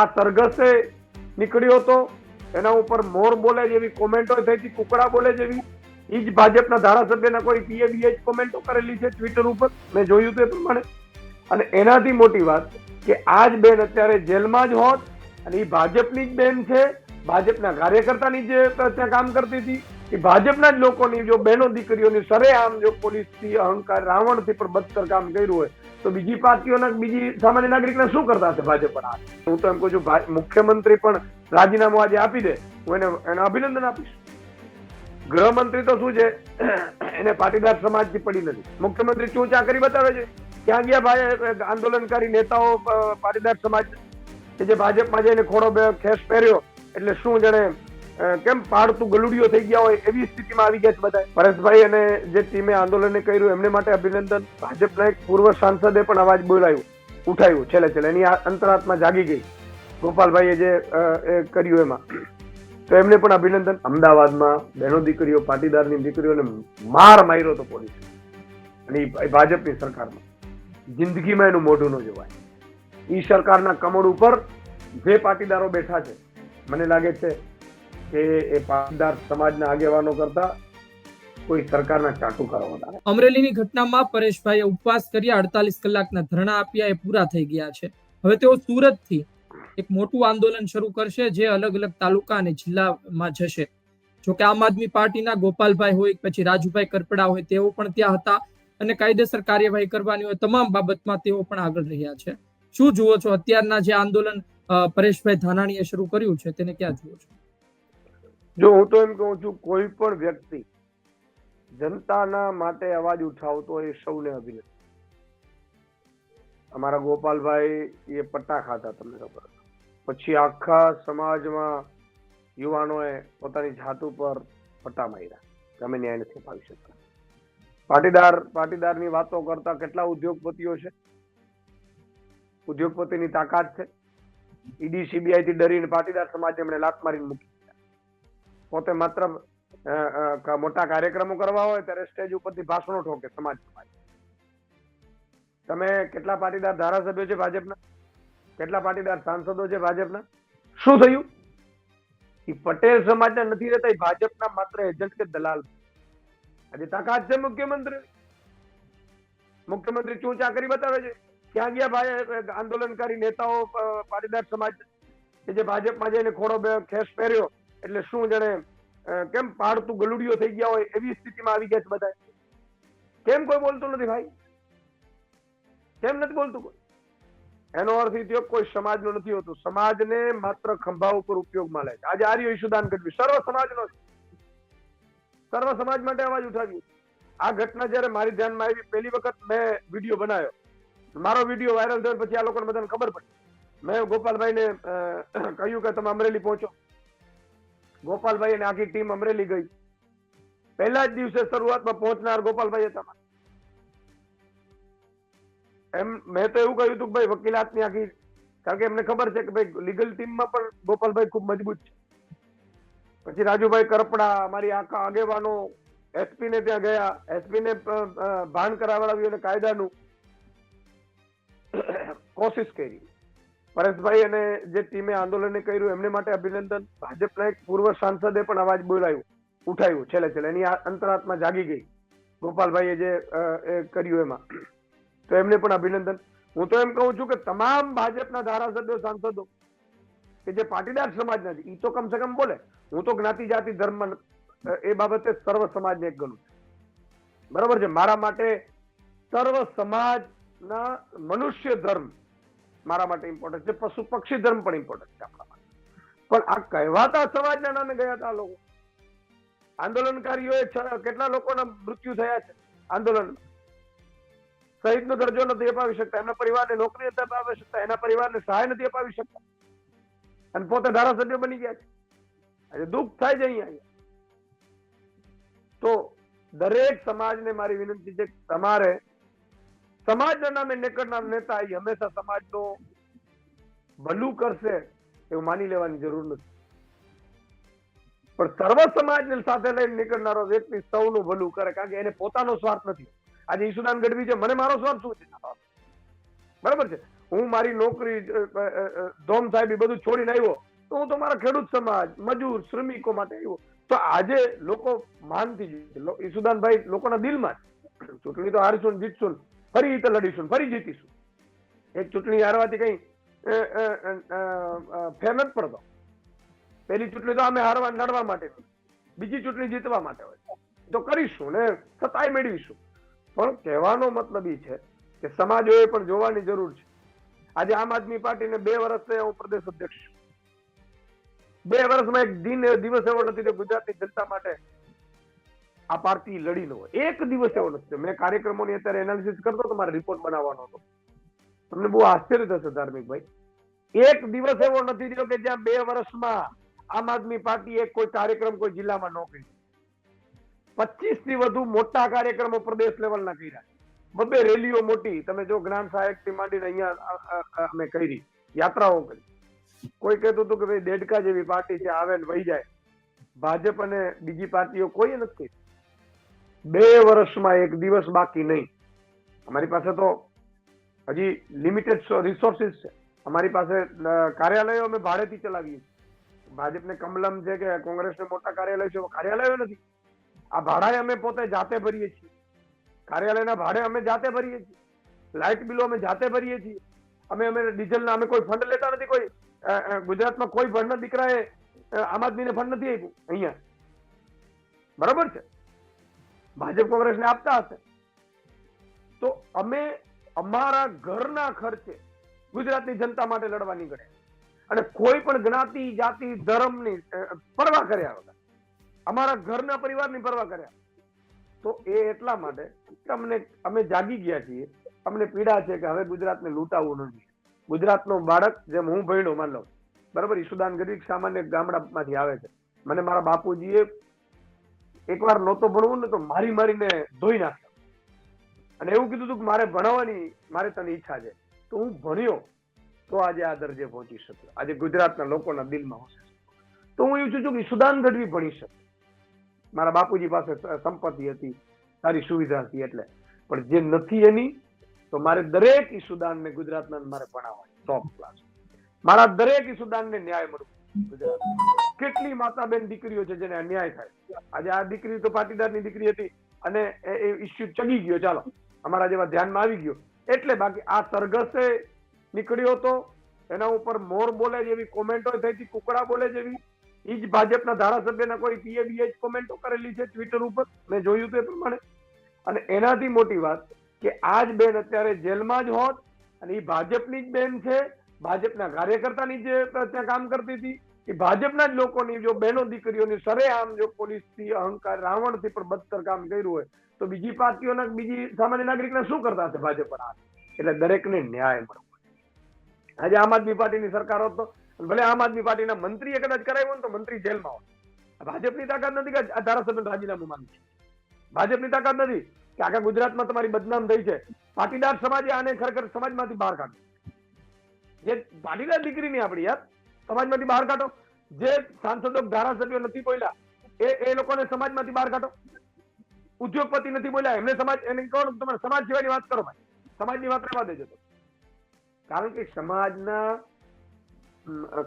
આ સરઘસે નીકળ્યો હતો. એના ઉપર મોર બોલે જેવી કોમેન્ટો થઈ હતી કુકડા બોલે જેવી. એ જ ભાજપના ધારાસભ્યના કોઈ પીએ બીએ કોમેન્ટો કરેલી છે ટ્વિટર ઉપર. મેં જોયું તે પ્રમાણે. અને એનાથી મોટી વાત કે આ જ બેન અત્યારે જેલમાં જ હોત અને એ ભાજપની જ બેન છે. ભાજપના કાર્યકર્તાની જે ત્યાં કામ કરતી હતી એ ભાજપના જ લોકોની જો બહેનો દીકરીઓની સરેઆમ જો પોલીસથી અહંકાર, રાવણથી પણ બદતર કામ કર્યું હોય તો બીજી પાર્ટીઓના, બીજી સામાન્ય નાગરિકને શું કરતા હશે ભાજપ પણ હું તો એમ કહું છું મુખ્યમંત્રી પણ રાજીનામું આજે આપી દે. હું એને એને અભિનંદન આપીશ. ગૃહમંત્રી તો શું છે, એને પાટીદાર સમાજથી પડી નથી. મુખ્યમંત્રી ચૂં ચા કરી બતાવે છે. ક્યાં ગયા ભાઈ આંદોલનકારી નેતાઓ પાટીદાર સમાજ? કે જે ભાજપમાં જઈને ખોડો ખેસ પહેર્યો? એટલે શું જાણે કેમ પાડતું ગલુડિયો થઈ ગયા હોય એવી સ્થિતિમાં આવી ગયા છે બધા. પરેશભાઈ અને જે ટીમે આંદોલન કર્યું, એમને માટે અભિનંદન. ભાજપના એક પૂર્વ સાંસદે પણ અવાજ બોલાયું ઉઠાવ્યું છેલ્લે છેલ્લે. એની અંતરાત્મા જાગી ગઈ. ગોપાલભાઈએ જે કર્યું એમાં. તો એમને પણ અભિનંદન. અમદાવાદમાં બહેનો દીકરીઓ, પાટીદારની દીકરીઓને માર માર્યો હતો પોલીસ. અને એ ભાજપની સરકારમાં. જિંદગીમાં એનું મોઢું ન જોવાય. એ સરકારના કમળ ઉપર જે પાટીદારો બેઠા છે, મને લાગે છે કે એ પાટીદાર સમાજના આગેવાનો કરતા કોઈ સરકારના ચાટુકારો વધારે. અમરેલીની ઘટનામાં પરેશભાઈએ ઉપવાસ કર્યા, અડતાલીસ કલાકના ધરણા આપ્યા, એ પૂરા થઈ ગયા છે. હવે તેઓ સુરતથી એક મોટું આંદોલન શરૂ કરશે, જે અલગ અલગ તાલુકા અને જિલ્લામાં જશે. જો કે આમ આદમી પાર્ટીના ગોપાલભાઈ હોય, પછી રાજુભાઈ કરપડા હોય, તેઓ પણ ત્યાં હતા અને કાયદેસર કાર્યવાહી કરવાની હોય, તમામ બાબતમાં તેઓ પણ આગળ રહ્યા છે. શું જુઓ છો? અત્યારના જે આંદોલન પરેશભાઈ ધાનાણીએ શરૂ કર્યું છે, તેને ક્યાં જુઓ છો? જો હું તો એમ કહું છું, કોઈ પણ વ્યક્તિ જનતાના માટે અવાજ ઉઠાવતો એ સૌને અભિનંદન. અમારા ગોપાલભાઈ એ પટ્ટા ખાતા તમને ખબર પછી આખા સમાજમાં યુવાનોએ પોતાની જાત ઉપર પટ્ટા માર્યા અમે ન્યાય નથી અપાવી શકતા. પાટીદાર, પાટીદારની વાતો કરતા કેટલા ઉદ્યોગપતિઓ છે? ઉદ્યોગપતિની તાકાત છે? ઈડી સીબીઆઈ થી ડરીને પાટીદાર સમાજ એમણે લાત મારીને મૂકી. પોતે માત્ર મોટા કાર્યક્રમો કરવા હોય ત્યારે સ્ટેજ ઉપરથી ભાષણો ઠોકે સમાજ તમે કેટલા પાટીદાર ધારાસભ્યો છે ભાજપના? કેટલા પાટીદાર સાંસદો છે ભાજપના? શું થયું? એ પટેલ સમાજના નથી રહેતા એ ભાજપના માત્ર એજન્ટ કે દલાલ. આજે તાકાત છે મુખ્યમંત્રી. મુખ્યમંત્રી શું ચાકરી બતાવે છે. ક્યાં ગયા ભાઈ આંદોલનકારી નેતાઓ પાટીદાર સમાજ કે જે ભાજપમાં જઈને ખોડો ખેસ પહેર્યો? એટલે શું જાણે કેમ પાડતું ગલુડિયો થઈ ગયા હોય એવી સ્થિતિમાં આવી ગયા છે બધા કેમ કોઈ બોલતું નથી ભાઈ? કેમ નથી બોલતું કોઈ? એનો અર્થ થયો કોઈ સમાજનો નથી હોતું. સમાજને માત્ર ખંભા ઉપર ઉપયોગમાં લે છે. આજે આર્ય ઈશુદાન ગઢવી સર્વ સમાજનો સર્વ સમાજ માટે અવાજ ઉઠાવ્યું. આ ઘટના જ્યારે મારી ધ્યાનમાં આવી, પહેલી વખત મેં વીડિયો બનાવ્યો. મારો વીડિયો વાયરલ થયો પછી આ લોકોને બધાને ખબર પડી. મેં ગોપાલભાઈને કહ્યું કે તમે અમરેલી પહોંચો. ગોપાલભાઈ અને આખી ટીમ અમરેલી ગઈ. પહેલા જ દિવસે શરૂઆતમાં પહોંચનાર ગોપાલભાઈ હતા એમ મેં તો એવું કહ્યું હતું ભાઈ વકીલાતની આખી, કારણ કે એમને ખબર છે કે ભાઈ લીગલ ટીમમાં પણ ગોપાલભાઈ ખૂબ મજબૂત છે. પછી રાજુભાઈ કરપડા, અમારી આખા આગેવાનો એસપી ને ત્યાં ગયા. એસપી ને ભાન કરાવડાવ્યું અને કાયદાનું કોશિશ કરી. પરેશભાઈ અને જે ટીમે આંદોલન કર્યું, એમને માટે અભિનંદન. ભાજપના એક પૂર્વ સાંસદે પણ અવાજ બોલાયું, ઉઠાયું છેલ્લે છેલ્લે. એની અંતરાત્મા જાગી ગઈ, ગોપાલભાઈએ જે કર્યું એમાં. તો એમને પણ અભિનંદન. હું તો એમ કહું છું કે તમામ ભાજપના ધારાસભ્યો, સાંસદો, કે જે પાટીદાર સમાજના છે એ તો કમ સે કમ બોલે. હું તો જ્ઞાતિ, જાતિ, ધર્મ એ બાબતે સર્વ સમાજને એક ગણું બરાબર છે? મારા માટે સર્વ સમાજના મનુષ્ય ધર્મ મારા માટે ઇમ્પોર્ટન્ટ છે. પશુ પક્ષી ધર્મ પણ ઇમ્પોર્ટન્ટ છે આપણા માટે. પણ આ કહેવાતા સમાજના નામે ગયા હતા લોકો. આંદોલનકારીઓએ કેટલા લોકોના મૃત્યુ થયા છે? આંદોલન. શહીદનો દરજ્જો નથી અપાવી શકતા. એમના પરિવારને નોકરી નથી અપાવી શકતા. એના પરિવારને સહાય નથી અપાવી શકતા. અને પોતે ધારાસભ્ય બની ગયા છે. એટલે દુઃખ થાય છે અહીંયા. તો દરેક સમાજને મારી વિનંતી છે તમારે સમાજના નામે નેકડના નેતા એ હંમેશા સમાજનો ભલું કરશે એવું માની લેવાની જરૂર નથી. પણ સર્વ સમાજને સાથે લઈને નીકળનારો વ્યક્તિ સૌનું ભલું કરે કારણ કે એને પોતાનો સ્વાર્થ નથી. આજે ઈશુદાન ગઢવી છે, મને મારો સ્વાર્થ શું છે? બરાબર છે? હું મારી નોકરી ધોમ સાહેબ બધું છોડીને આવ્યો, તો હું તો મારા ખેડૂત સમાજ, મજૂર, શ્રમિકો માટે આવ્યો. તો આજે લોકો માનથી જોઈએ ઈસુદાનભાઈ લોકોના દિલમાં ચૂંટણી તો હારશું જીતશું ફરી રીતે લડીશું ફરી જીતીશું. એક ચૂંટણી હારવાથી કઈ ફેર નથી પડતો. પેલી ચૂંટણી તો અમે હારવા, લડવા માટે બીજી ચૂંટણી જીતવા માટે હોય. તો કરીશું ને સતાય મેળવીશું. પણ કહેવાનો મતલબ એ છે કે સમાજોએ પણ જોવાની જરૂર છે. આજે આમ આદમી પાર્ટીને બે વર્ષ થયા હું પ્રદેશ અધ્યક્ષ છું. બે વર્ષમાં એક દિન, દિવસ એવો નથી કે ગુજરાતની જનતા માટે આ પાર્ટી લડી લો. એક દિવસ એવો નથી મેં કાર્યક્રમોની અત્યારે એનાલિસિસ કરતો હતો, મારે રિપોર્ટ બનાવવાનો હતો. તમને બહુ આશ્ચર્ય થશે, ધાર્મિકભાઈ. એક દિવસ એવો નથી થયો કે જ્યાં બે વર્ષમાં આમ આદમી પાર્ટીએ કોઈ કાર્યક્રમ કોઈ જિલ્લામાં ન કર્યો. પચીસથી વધુ મોટા કાર્યક્રમો પ્રદેશ લેવલના કર્યા. બબે રેલીઓ મોટી. તમે જો જ્ઞાન સહાયકથી માંડીને અહીંયા અમે કરી, યાત્રાઓ કરી. કોઈ કહેતું હતું કે ભાઈ દેડકા જેવી પાર્ટી છે, આવે ને વહી જાય. ભાજપ અને બીજી પાર્ટીઓ કોઈ નથી. બે વર્ષમાં એક દિવસ બાકી નહીં. અમારી પાસે તો હજી લિમિટેડ રિસોર્સિસ છે. અમારી પાસે કાર્યાલયો અમે ભાડેથી ચલાવીએ છીએ. ભાજપને કમલમ છે કે કોંગ્રેસને મોટા કાર્યાલય છે કાર્યાલયો નથી. આ ભાડાએ અમે પોતે જાતે ભરીએ છીએ. કાર્યાલયના ભાડે અમે જાતે ભરીએ છીએ. લાઇટ બિલો અમે જાતે ભરીએ છીએ. અમે અમે ડીઝલના અમે કોઈ ફંડ લેતા નથી, કોઈ ગુજરાતમાં કોઈ ભણના દીકરાએ આમ આદમીને ફંડ નથી આપ્યું અહીંયા. બરાબર છે? ભાજપ કોંગ્રેસને આપતા હશે. તો અમે અમારા ઘરના ખર્ચે ગુજરાતની જનતા માટે લડવા નીકળે અને કોઈ પણ જ્ઞાતિ, જાતિ, ધર્મની પરવા કર્યા વગર, અમારા ઘરના પરિવારની પરવા કર્યા. તો એ એટલા માટે અમને, અમે જાગી ગયા છીએ. અમને પીડા છે કે હવે ગુજરાતને લૂંટાવવું નથી. ગુજરાતનો બાળક, જેમ હું ભણ્યો, માન લો, બરાબર ઈશુદાન ગરીબ સામાન્ય ગામડામાંથી આવે છે. મને મારા બાપુજીએ એકવાર નહોતો ભણવું ને તો મારી મારીને ધોઈ નાખ્યો. અને એવું કીધું હતું કે મારે ભણાવવાની, મારે તને ઈચ્છા છે. તો હું ભણ્યો તો આજે આ દરજે પહોંચી શક્યો. આજે ગુજરાતના લોકોના દિલમાં હશે તો હું એવું છું કે સુદાન ગઢવી ભણી શકે મારા બાપુજી પાસે સંપત્તિ હતી, સારી સુવિધા હતી એટલે. પણ જે નથી એની, તો મારે દરેક ઈસુદાનને ગુજરાતના મારે ભણાવવા ટોપ ક્લાસ મારા દરેક ઈસુદાનને ન્યાય મળવો કેટલી માતા બેન દીકરીઓ છે જેને અન્યાય થાય? આજે આ દીકરી તો પાટીદારની દીકરી હતી અને એ ઇસ્યુ ચગી ગયો. ચાલો, અમારા જેવા ધ્યાનમાં આવી ગયો. એટલે બાકી આ સરઘસે નીકળ્યો હતો એના ઉપર મોર બોલે જેવી કોમેન્ટો થઈ હતી કુકડા બોલે જેવી. એ જ ભાજપના ધારાસભ્યના કોઈ પીએબીએ કોમેન્ટો કરેલી છે ટ્વિટર ઉપર. મેં જોયું તે પ્રમાણે. અને એનાથી મોટી વાત કે આ જ બેન અત્યારે જેલમાં જ હોત અને એ ભાજપની જ બેન છે. ભાજપના કાર્યકર્તાની જે ત્યાં કામ કરતી હતી. એ ભાજપના જ લોકોની જો બહેનો દીકરીઓની સરેઆમ જો પોલીસથી, અહંકાર, રાવણથી પણ બદતર કામ કર્યું હોય, તો બીજી પાર્ટીઓના બીજી સામાન્ય નાગરિકને શું કરતા હશે ભાજપ પર એટલે દરેકને ન્યાય મળવો આજે આમ આદમી પાર્ટીની સરકાર હોત તો, ભલે આમ આદમી પાર્ટીના મંત્રીએ કદાચ કરાવ્યું હોય તો મંત્રી જેલમાં હોત. ભાજપની તાકાત નથી કે આ ધારાસભ્ય રાજીનામું માંગે. ભાજપની તાકાત નથી કે આખા ગુજરાતમાં તમારી બદનામ થઈ છે. પાટીદાર સમાજે આને ખરેખર સમાજમાંથી બહાર કાઢ્યું. જે પાટીદાર દીકરી નહીં આપણી યાર સમાજમાંથી બહાર કાઢો. જે સાંસદો ધારાસભ્યો નથી બોલ્યા, એ એ લોકોને સમાજમાંથી બહાર કાઢો. ઉદ્યોગપતિ નથી બોલ્યા, એમને સમાજ, એને કહો તમે સમાજ સિવાયની વાત કરો ભાઈ. સમાજની વાત રહેવા દેજો તો કારણ કે સમાજના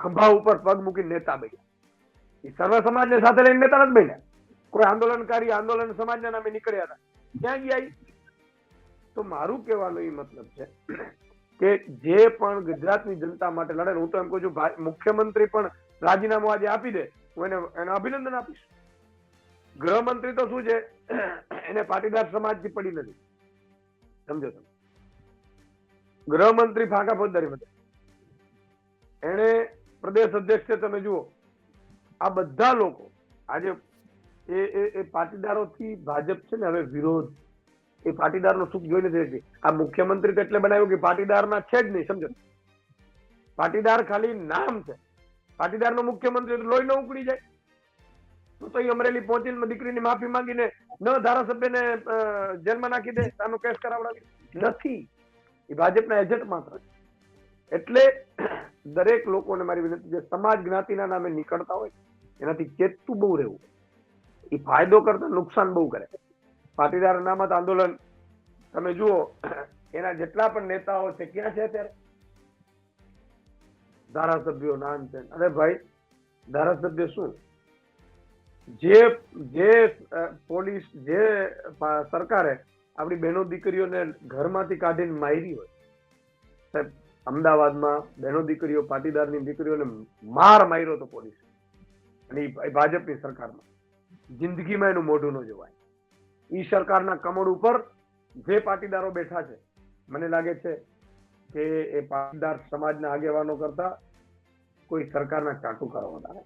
ખંભા ઉપર પગ મૂકી નેતા બન્યા. એ સર્વ સમાજને સાથે લઈને નેતા નથી બન્યા. કોઈ આંદોલનકારી આંદોલન સમાજના નામે નીકળ્યા હતા. ક્યાં ગયા તો મારું કહેવાનો એ મતલબ છે કે જે પણ ગુજરાતની જનતા માટે લડે હું તો એમ કહું છું મુખ્યમંત્રી પણ રાજીનામું આજે આપી દે, હું એને એને અભિનંદન આપીશ. ગૃહમંત્રી તો શું છે, એને પાટીદાર સમાજથી પડી નથી. સમજો તમે? ગૃહમંત્રી ફાંકા ફોજદારી માટે. એને પ્રદેશ અધ્યક્ષ છે, તમે જુઓ. આ બધા લોકો, આજે એ એ પાટીદારોથી ભાજપ છે ને હવે વિરોધ એ પાટીદારનો સુખ જોઈ નથી શકતી આ મુખ્યમંત્રી એટલે બનાવ્યું કે પાટીદારના છે જ નહીં, સમજો. પાટીદાર ખાલી નામ છે. પાટીદારનો મુખ્યમંત્રી લોહી ન ઉકળી જાય. તો તો અમરેલી પહોંચીને દીકરીની માફી માંગીને ન ધારાસભ્યને જેલમાં નાખી દે, આનો કેસ કરાવડાવી નથી. એ ભાજપના એજન્ટ માત્ર એટલે દરેક લોકોને મારી વિનંતી છે સમાજ જ્ઞાતિના નામે નીકળતા હોય, એનાથી ચેતતું બહુ રહેવું. એ ફાયદો કરતા નુકસાન બહુ કરે. પાટીદાર અનામત આંદોલન. તમે જુઓ, એના જેટલા પણ નેતાઓ છે, ક્યાં છે અત્યારે? ધારાસભ્યો નાન છે. અરે ભાઈ, ધારાસભ્ય શું? જે જે પોલીસ, જે સરકારે આપણી બહેનો દીકરીઓને ઘરમાંથી કાઢીને મારી હોય, સાહેબ, અમદાવાદમાં બહેનો દીકરીઓ, પાટીદારની દીકરીઓને માર માર્યો હતો પોલીસ. અને ભાજપની સરકારમાં. જિંદગીમાં એનું મોઢું ન જોવાય. ઈ સરકારના કમળ ઉપર જે પાટીદારો બેઠા છે, મને લાગે છે કે એ પાટીદાર સમાજના આગેવાનો કરતા કોઈ સરકારના ચાટુકારો વધારે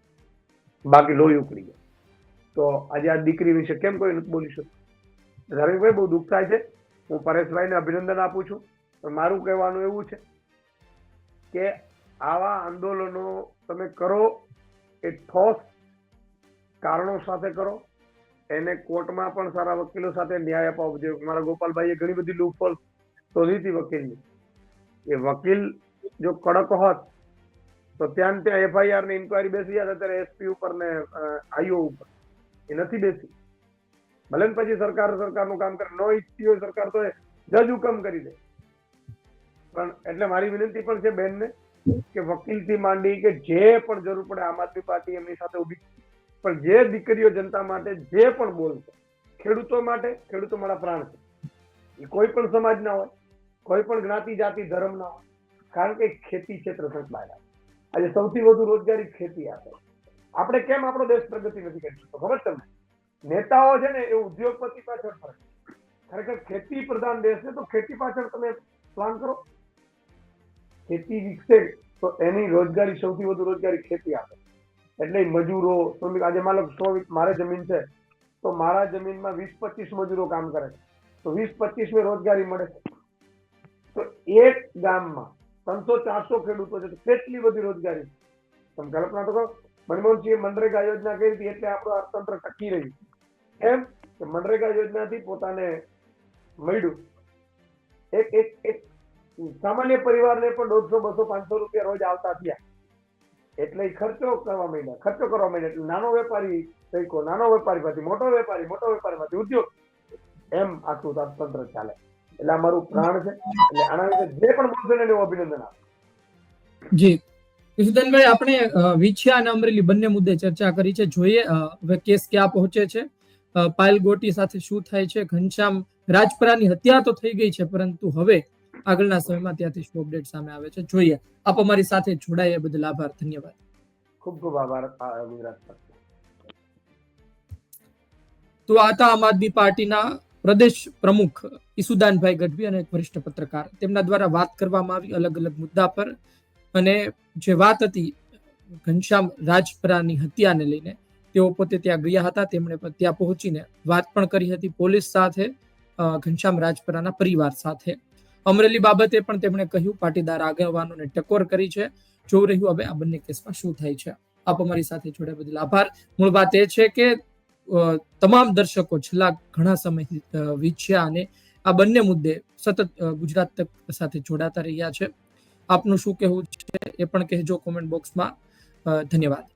બાકી લોહી ઉકળી ગયા તો આજે આ દીકરી વિશે કેમ કોઈ નથી બોલી શકતું? ધાર્મિકભાઈ બહુ દુઃખ થાય છે. હું પરેશભાઈને અભિનંદન આપું છું. પણ મારું કહેવાનું એવું છે કે આવા આંદોલનો તમે કરો, એ ઠોસ કારણો સાથે કરો. એને કોર્ટમાં પણ સારા વકીલો સાથે ન્યાય અપાવવો જોઈએ મારા ગોપાલભાઈએ ઘણી બધી લૂપહોલ શોધી હતી વકીલની. એ વકીલ જો કડક હોત, તો ત્યાં ત્યાં એફઆઈઆરની ઇન્કવાયરી બેસી જાય અત્યારે એસપી ઉપર ને આઈઓ ઉપર. એ નથી બેસી. ભલે પછી સરકાર સરકારનું કામ કરે. નો ઈચ્છતી હોય સરકાર તો જજ હુકમ કરી દે. પણ એટલે મારી વિનંતી પણ છે બેનને કે વકીલથી માંડી કે જે પણ જરૂર પડે આમ આદમી પાર્ટી એમની સાથે ઊભી પણ જે દીકરીઓ જનતા માટે જે પણ બોલશે, ખેડૂતો માટે, ખેડૂતો મારા પ્રાણ છે. એ કોઈ પણ સમાજના હોય, કોઈ પણ જ્ઞાતિ, જાતિ, ધર્મ ના હોય, કારણ કે ખેતી ક્ષેત્ર સંકળાયેલા. આજે સૌથી વધુ રોજગારી ખેતી આપે. આપણે કેમ આપણો દેશ પ્રગતિ નથી કરી શકતો? ખબર તમને? નેતાઓ છે ને એ ઉદ્યોગપતિ પાછળ ફરે ખરેખર ખેતી પ્રધાન દેશ છે, તો ખેતી પાછળ તમે પ્લાન કરો. ખેતી વિકસે તો એની રોજગારી, સૌથી વધુ રોજગારી ખેતી આપે. એટલે મજૂરો શ્રમિક આજે માનો કે સો વીસ- મારે જમીન છે, તો મારા જમીનમાં વીસ પચીસ મજૂરો કામ કરે તો વીસ પચીસ ને રોજગારી મળે તો એક ગામમાં ત્રણસો ચારસો ખેડૂતો છે કેટલી બધી રોજગારી તમે કલ્પના તો કરો, મનમોહનસિંહે મનરેગા યોજના કરી હતી, એટલે આપણું અર્થતંત્ર ટકી રહ્યું. એમ કે મનરેગા યોજનાથી પોતાને મળ્યું. એક એક એક સામાન્ય પરિવારને પણ દોઢસો, બસો, પાંચસો રૂપિયા રોજ આવતા થયા. એટલે ખર્ચો કરવા માંડ્યા. ખર્ચો કરવા માંડ્યા નાનો વેપારી તરીકો નાનો વેપારી માંથી મોટો વેપારી મોટો વેપારી માંથી ઉદ્યોગ. એમ આખું અર્થતંત્ર ચાલે. એટલે અમારું પ્રાણ છે. એટલે આના વિશે જે પણ બોલશે ને એવું અભિનંદન આપે. જી. ઈશુદાનભાઈ આપણે વિછિયા અને અમરેલી બંને મુદ્દે ચર્ચા કરી છે. જોઈએ હવે કેસ ક્યાં પહોંચે છે. પાયલ ગોટી સાથે શું થાય છે? ઘનશ્યામ રાજપરાની હત્યા તો થઈ ગઈ છે, પરંતુ હવે આગળના સમયમાં ત્યાંથી શું અપડેટ સામે આવે છે. જોઈએ. આપ અમારી સાથે જોડાયા બદલ આભાર. ધન્યવાદ. ખૂબ ખૂબ આભાર ગુજરાત તો આ હતા આમ આદમી પાર્ટીના પ્રદેશ પ્રમુખ ઈસુદાનભાઈ ગઢવી અને એક વરિષ્ઠ પત્રકાર. તેમના દ્વારા વાત કરવામાં આવી અલગ અલગ મુદ્દા પર અને જે વાત હતી ઘનશ્યામ રાજપરાની હત્યાને લઈને તેઓ પોતે ત્યાં ગયા હતા. તેમણે ત્યાં પહોંચીને વાત પણ કરી હતી પોલીસ સાથે ઘનશ્યામ રાજપરાના પરિવાર સાથે. અમરેલી બાબતે પણ તેમણે કહ્યું, પાટીદાર આગેવાનોને ટકોર કરી છે. જોઈ રહ્યું હવે આ બંને કેસમાં શું થાય છે. આપ અમારી સાથે જોડાયા બદલ આભાર. મૂળ વાત એ છે કે તમામ દર્શકો છેલ્લા ઘણા સમયથી વીછ્યા અને આ બંને મુદ્દે સતત ગુજરાત તક સાથે જોડાતા રહ્યા છે. આપનું શું કહેવું છે એ પણ કહેજો કોમેન્ટ બોક્સમાં. ધન્યવાદ.